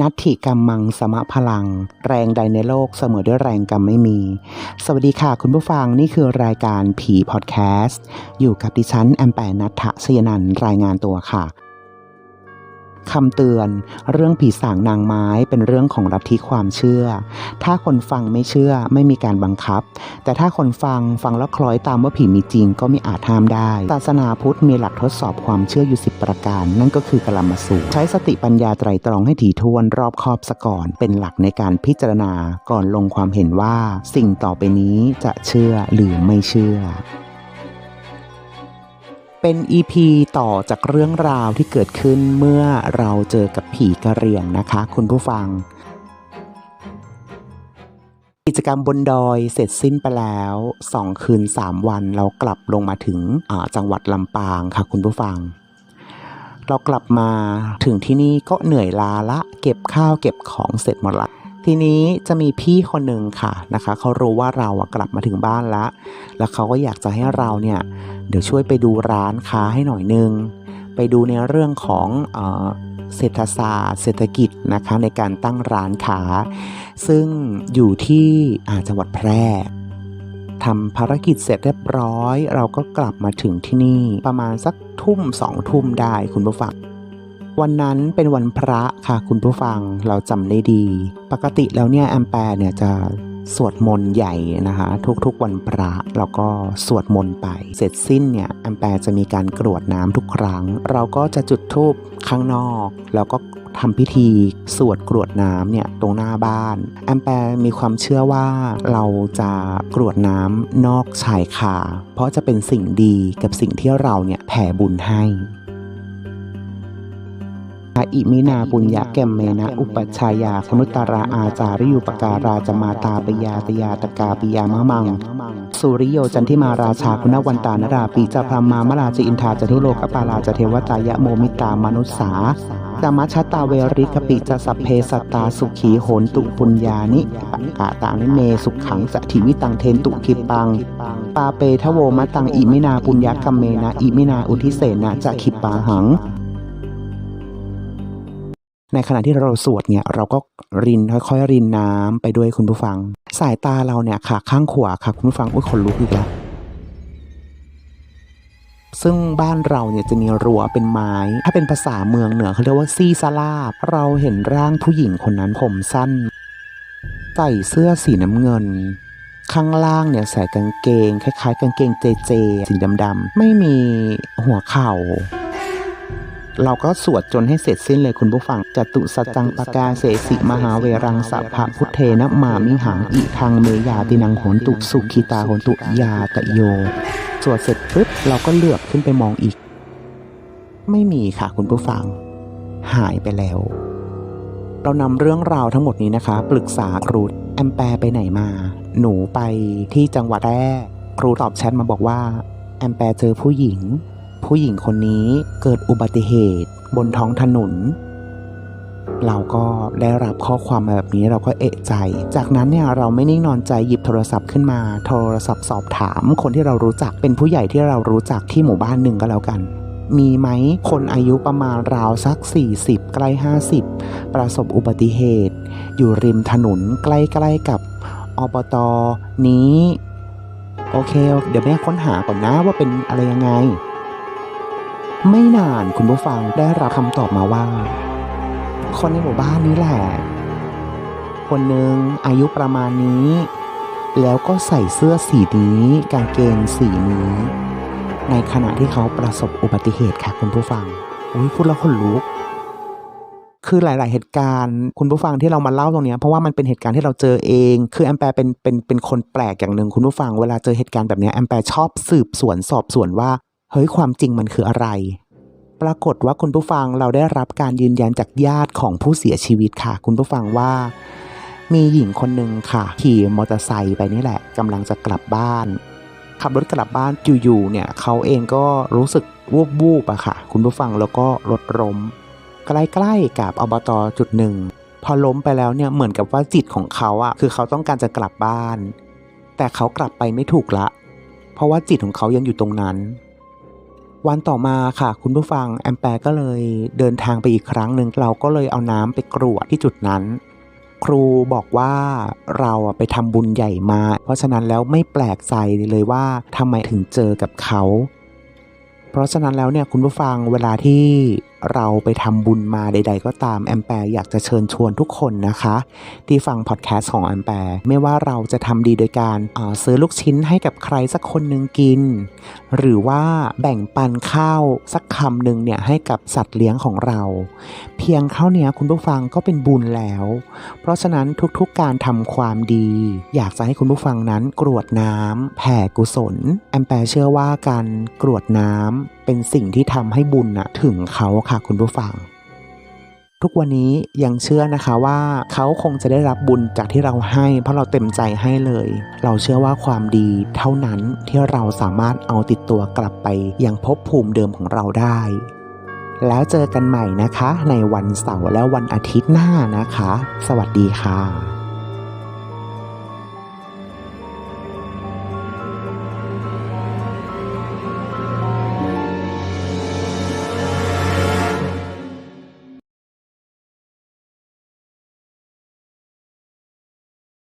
นัตถิกรรมมังสมะพลัง แรงใดในโลกเสมอด้วยแรงกรรมไม่มี สวัสดีค่ะคุณผู้ฟังนี่คือรายการผีพอดแคสต์ อยู่กับดิฉันแอมแปนัทธศยนันรายงานตัวค่ะ คำเตือน เรื่องผีสางนางไม้เป็นเรื่องของลัทธิความเชื่อ ถ้าคนฟังไม่เชื่อไม่มีการบังคับ แต่ถ้าคนฟังฟังแล้วคล้อยตามว่าผีมีจริงก็ไม่อาจห้ามได้ ศาสนาพุทธมีหลักทดสอบความเชื่ออยู่ 10 ประการ นั่นก็คือกลมสูตรใช้สติปัญญาไตรตรองให้ถี่ถ้วนรอบคอบซะก่อน เป็นหลักในการพิจารณาก่อนลงความเห็นว่า สิ่งต่อไปนี้จะเชื่อหรือไม่เชื่อ เป็น EP ต่อจากเรื่องราวที่เกิดขึ้นเมื่อเราเจอกับผีกระเรียงนะคะ คุณผู้ฟัง กิจกรรมบนดอยเสร็จสิ้นไปแล้ว 2 คืน 3 วันเรากลับลงมาถึงจังหวัดลำปางค่ะคุณผู้ฟัง เรากลับมาถึงที่นี่ก็เหนื่อยล้าละ เก็บข้าวเก็บของเสร็จหมดละ ทีนี้จะมีพี่คนหนึ่งค่ะนะคะเขารู้ว่าเราอะกลับมาถึงบ้านละแล้วเขาก็อยากจะให้เราเนี่ยเดี๋ยวช่วยไปดูร้านค้าให้หน่อยนึง ไปดูในเรื่องของเออเศรษฐศาสตร์ เศรษฐกิจนะคะในการตั้งร้านค้า ซึ่งอยู่ที่อ่าจังหวัดแพร่ทำภารกิจเสร็จเรียบร้อย เราก็กลับมาถึงที่นี่ประมาณสักทุ่มสองทุ่มได้คุณผู้ฟัง วันนั้นเป็นวันพระค่ะคุณผู้ฟังเราจำได้ดี ปกติแล้วเนี่ยแอมแปร์เนี่ยจะสวดมนต์ใหญ่นะคะทุกๆวันพระแล้วก็สวดมนต์ไป เสร็จสิ้นเนี่ยแอมแปร์จะมีการกรวดน้ำทุกครั้ง เราก็จะจุดธูปข้างนอก แล้วก็ทำพิธีสวดกรวดน้ำเนี่ยตรงหน้าบ้าน แอมแปร์มีความเชื่อว่าเราจะกรวดน้ำนอกชายคาเพราะจะเป็นสิ่งดีกับสิ่งที่เราเนี่ยแผ่บุญให้ อิมินาปุญญะแกมเมนะ อุปัชฌายาคนุตราอาจาริยุปการาจมาตาปยาตยาตกาปิยามะมัง สุริโยจันทิมาราชาคุณวันตานราปีจพรามามราจอินทาจทุโลกปาลาจเทวตายะโมมิตามนุษสาจามัชตาเวริกปิจะสัพเพสัตตาสุขีโหนตุปุญญานิปกาตานิเมสุขขังสถิวิตังเทนตุคิปัง ปาเปทโวมะตังอิมินาปุญญกัมเมนะอิมินาอุทิเสนะจะขิปาหัง ในขณะที่เราสวดเนี่ยเราก็รินค่อยๆรินน้ำไปด้วยคุณผู้ฟัง สายตาเราเนี่ยค่ะข้างขวาค่ะคุณผู้ฟังอุ้ยขนลุกอีกแล้วซึ่งบ้านเราเนี่ยจะมีรั้วเป็นไม้ ถ้าเป็นภาษาเมืองเหนือเขาเรียกว่าซีซาลาบเราเห็นร่างผู้หญิงคนนั้นผมสั้น ใส่เสื้อสีน้ำเงิน ข้างล่างเนี่ยใส่กางเกง คล้ายๆ กางเกงเจเจสีดำๆไม่มีหัวเข่า เราก็สวดจนให้เสร็จสิ้นเลยคุณผู้ฟังจตุสัจจังปกาเสสิมหาเวรังสัพพะพุทเทนะมามิหังอิทังเมยาตินังโหนตุสุขิตาโหนตุยาตะโย สวดเสร็จปุ๊บเราก็เลือบขึ้นไปมองอีก ไม่มีค่ะคุณผู้ฟัง หายไปแล้ว เรานำเรื่องราวทั้งหมดนี้นะคะ ปรึกษาครูแอมแปร์ไปไหนมา หนูไปที่จังหวัดแรกครูตอบแชทมาบอกว่าแอมแปร์เจอผู้หญิง ผู้หญิงคนนี้เกิดอุบัติเหตุบนท้องถนน เราก็ได้รับข้อความมาแบบนี้เราก็เอะใจ จากนั้นเนี่ยเราไม่นิ่งนอนใจหยิบโทรศัพท์ขึ้นมา โทรศัพท์สอบถาม คนที่เรารู้จักเป็นผู้ใหญ่ที่เรารู้จักที่หมู่บ้านหนึ่งก็แล้วกันมีไหมคนอายุประมาณราวสัก 40 ใกล้ 50 ประสบอุบัติเหตุ อยู่ริมถนนใกล้ๆกับอบตนี้ โอเค เดี๋ยวแม่ค้นหาก่อนนะว่าเป็นอะไรยังไง ไม่นานคุณผู้ฟังได้รับคำตอบมาว่า คนในหมู่บ้านนี้แหละ คนหนึ่งอายุประมาณนี้ แล้วก็ใส่เสื้อสีนี้ กางเกงสีนี้ ในขณะที่เขาประสบอุบัติเหตุค่ะคุณผู้ฟังอุ้ยพูดแล้วขนลุกคือหลาย ๆ เหตุการณ์คุณผู้ฟังที่เรามาเล่าตรงนี้เพราะว่ามันเป็นเหตุการณ์ที่เราเจอเอง คือแอมแปร์เป็นเป็นเป็นคนแปลกอย่างหนึ่งคุณผู้ฟังเวลาเจอเหตุการณ์แบบนี้แอมแปร์ชอบสืบสวนสอบสวนว่า เฮ้ยความจริงมันคืออะไร ปรากฏว่าคุณผู้ฟังเราได้รับการยืนยันจากญาติของผู้เสียชีวิตค่ะ คุณผู้ฟังว่า มีหญิงคนหนึ่งค่ะขี่มอเตอร์ไซค์ไปนี่แหละกำลังจะกลับบ้าน ขับรถกลับบ้านอยู่ๆเนี่ยเขาเองก็รู้สึกวูบวูบอะค่ะ คุณผู้ฟังแล้วก็รถล้ม ใกล้ๆกับอบตจุดหนึ่งพอล้มไปแล้วเนี่ยเหมือนกับว่าจิตของเขาอะคือเขาต้องการจะกลับบ้าน แต่เขากลับไปไม่ถูกละ เพราะว่าจิตของเขายังอยู่ตรงนั้น วันต่อมาค่ะ คุณผู้ฟังแอมแปร์ก็เลยเดินทางไปอีกครั้งหนึ่งเราก็เลยเอาน้ำไปกรวดที่จุดนั้น ครูบอกว่าเราไปทำบุญใหญ่มา เพราะฉะนั้นแล้วไม่แปลกใจเลยว่าทำไมถึงเจอกับเขา เพราะฉะนั้นแล้วเนี่ยคุณผู้ฟังเวลาที่ เราไปทำบุญมาใด ๆ ก็ตามแอมแปร์อยากจะเชิญชวนทุกคนนะคะ ที่ฟังพอดแคสต์ของแอมแปร์ไม่ว่าเราจะทำดีโดยการอ่อซื้อลูกชิ้นให้กับใครสักคนหนึ่งกิน หรือว่าแบ่งปันข้าวสักคำหนึ่งเนี่ยให้กับสัตว์เลี้ยงของเรา เพียงเท่านี้คุณผู้ฟังก็เป็นบุญแล้ว เพราะฉะนั้นทุกๆการทำความดี อยากจะให้คุณผู้ฟังนั้นกรวดน้ำแผ่กุศล แอมแปร์เชื่อว่าการกรวดน้ำเป็นสิ่งที่ทำให้บุญน่ะถึงเขาค่ะคุณผู้ฟัง ทุกวันนี้ยังเชื่อนะคะว่าเขาคงจะได้รับบุญจากที่เราให้ เพราะเราเต็มใจให้เลย เราเชื่อว่าความดีเท่านั้นที่เราสามารถเอาติดตัวกลับไปยังภพภูมิเดิมของเราได้ แล้วเจอกันใหม่นะคะ ในวันเสาร์และวันอาทิตย์หน้านะคะ สวัสดีค่ะ